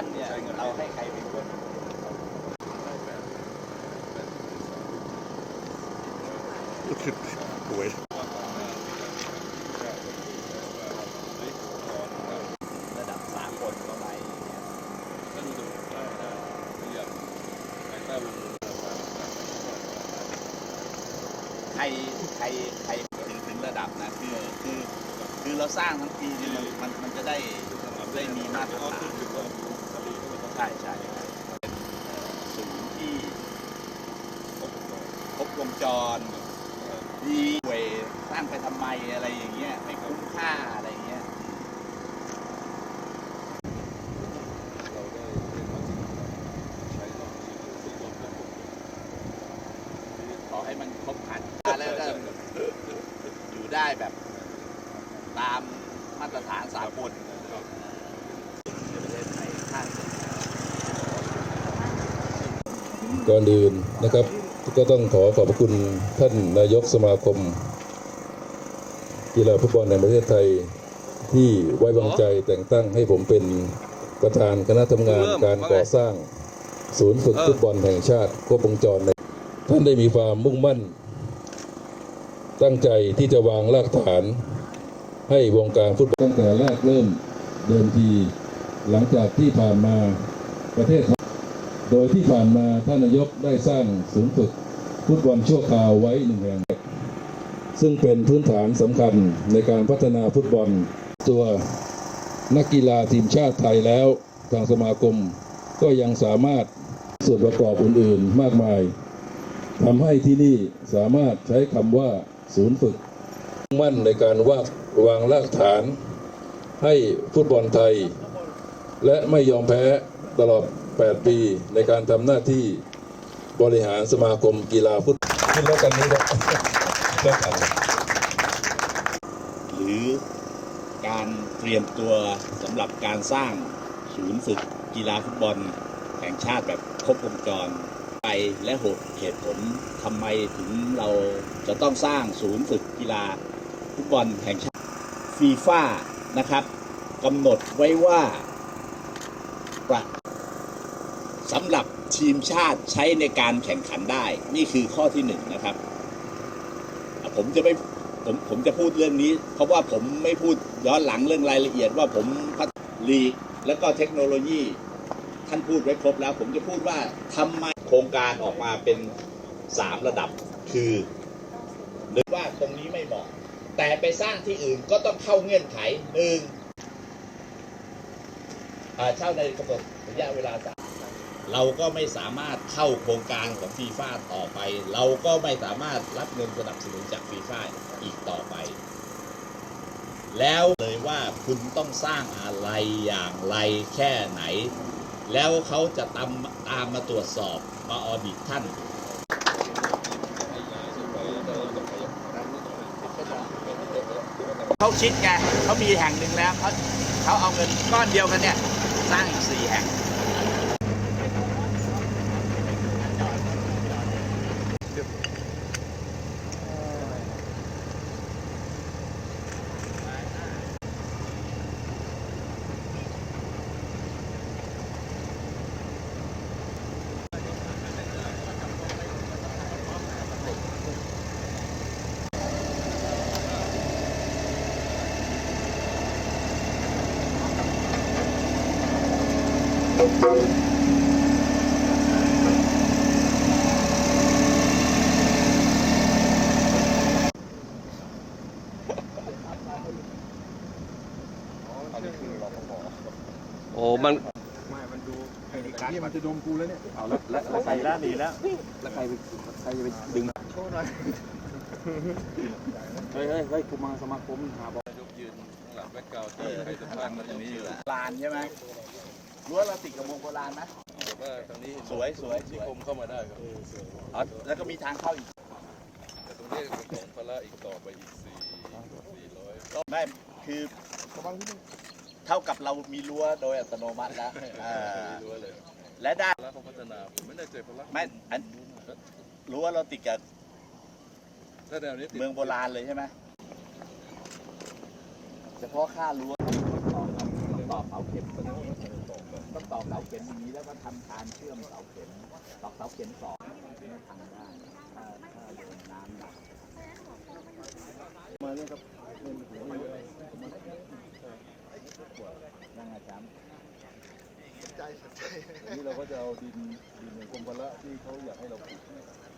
ท่านเนี่ยเราให้ใครเป็นคนหวยระดับสากลเข้าไปเนี่ยใครใครใครถึงถึงระดับนะคือคือคือเราสร้างทั้งปีเนี่ยมันมันมันจะได้ได้มีมาตรฐานใช่ใช่เป็นศูนย์ที่ครบวงจรดีเวสร้างไปทำไมอะไรอย่างเงี้ยไม่คุ้มค่าอะไรอย่างเงี้ยขอให้มันครบครันแล้วก็อยู่ได้แบบตามมาตรฐานสากลในประเทศไทยข้างเสร็จแล้ว ก่อนอื่นนะครับ ก็ต้องขอขอบพระคุณท่านนายกสมาคมกีฬาฟุตบอลในประเทศไทยที่ไว้วางใจแต่งตั้งให้ผมเป็นประธานคณะทำงานการก่อสร้างศูนย์ฝึกฟุตบอลแห่งชาติครบวงจรในท่านได้มีความมุ่งมั่น ตั้งใจที่จะวางรากฐาน ให้วงการฟุตบอลตั้งแต่แรกเริ่มเดิมที หลังจากที่ผ่านมาประเทศ โดยที่ผ่านมาท่านนายกได้สร้างศูนย์ฝึกฟุตบอลชั่วคราวไว้หนึ่งแห่ง ซึ่งเป็นพื้นฐานสำคัญในการพัฒนาฟุตบอล ตัวนักกีฬาทีมชาติไทยแล้ว ทางสมาคมก็ยังสามารถส่วนประกอบอื่นๆมากมายทำให้ที่นี่สามารถใช้คำว่าศูนย์ฝึก มั่นในการวางวางรากฐาน ให้ฟุตบอลไทย และไม่ยอมแพ้ตลอด8 ปีในการทำหน้าที่บริหารสมาคมกีฬาฟุตขึ้นแล้วกันนี้ครับแล้วกันหรือการเตรียมตัวสำหรับการสร้างศูนย์ฝึกกีฬาฟุตบอลแห่งชาติแบบครบวงจรไปและหดเหตุผลทำไมถึงเราจะต้องสร้างศูนย์ฝึกกีฬาฟุตบอลแห่งชาติฟีฟ่านะครับกำหนดไว้ว่าประ สำหรับทีมชาติใช้ในการแข่งขันได้ นี่คือข้อที่หนึ่งนะครับ ผมจะไม่ผมผมจะพูดเรื่องนี้ เพราะว่าผมไม่พูดย้อนหลังเรื่องรายละเอียดว่าผมพัฒลีแล้วก็เทคโนโลยีท่านพูดไว้ครบแล้ว ผมจะพูดว่าทำไมโครงการออกมาเป็นสามระดับ คือหรือว่าตรงนี้ไม่เหมาะ แต่ไปสร้างที่อื่นก็ต้องเข้าเงื่อนไขหนึ่งอ่าเช่าในกำหนดระยะเวลาสาม เราก็ไม่สามารถเข้าโครงการของฟีฟ่าต่อไป เราก็ไม่สามารถรับเงินสนับสนุนจากฟีฟ่าอีกต่อไป แล้วเลยว่าคุณต้องสร้างอะไรอย่างไรแค่ไหน แล้วเขาจะตามตามมาตรวจสอบมาออดิตท่านเขาคิดไงเขามีแห่งหนึ่งแล้วเขาเขาเอาเงินก้อนเดียวกันเนี่ย สร้างอีกสี่แห่ง โอ้มันนี่มันจะดมกูแล้วเนี่ยเอาแล้วแล้วแล้วใครแล้วหนีแล้วแล้วใครไปใครจะไปดึงโชว์หน่อยเฮ้ยเฮ้ยเฮ้ยกูมาสมาคมหาบอลลานใช่ไหม รั้วเราติดกับวงโบราณไหมสวยสวยสวยผมเข้ามาได้ครับ อ๋อแล้วก็มีทางเข้าอีกแต่ตรงนี้ของพละอีกต่อไปอีกสี่สี่ร้อยไม่คือเท่ากับเรามีรั้วโดยอัตโนมัติแล้วอ่ารั้วเลยและได้พละเขาพัฒนาผมไม่แน่ใจพละไม่อันรั้วเราติดกับถ้าแนวนี้ติดเมืองโบราณเลยใช่ไหมเฉพาะค่ารั้วต่ออกเสาเข็ม ต้องตอกเสาเข็มอย่างนี้แล้วก็ทำการเชื่อมเสาเข็มตอกเสาเข็มสองไม่ทำได้ถ้าถ้าโดนน้ำหนักมาเนี่ยครับเงินหัวเยอะนั่งอาจารย์อันนี้เราก็จะเอาดินดินในกรมพละที่เขาอยากให้เราปลูก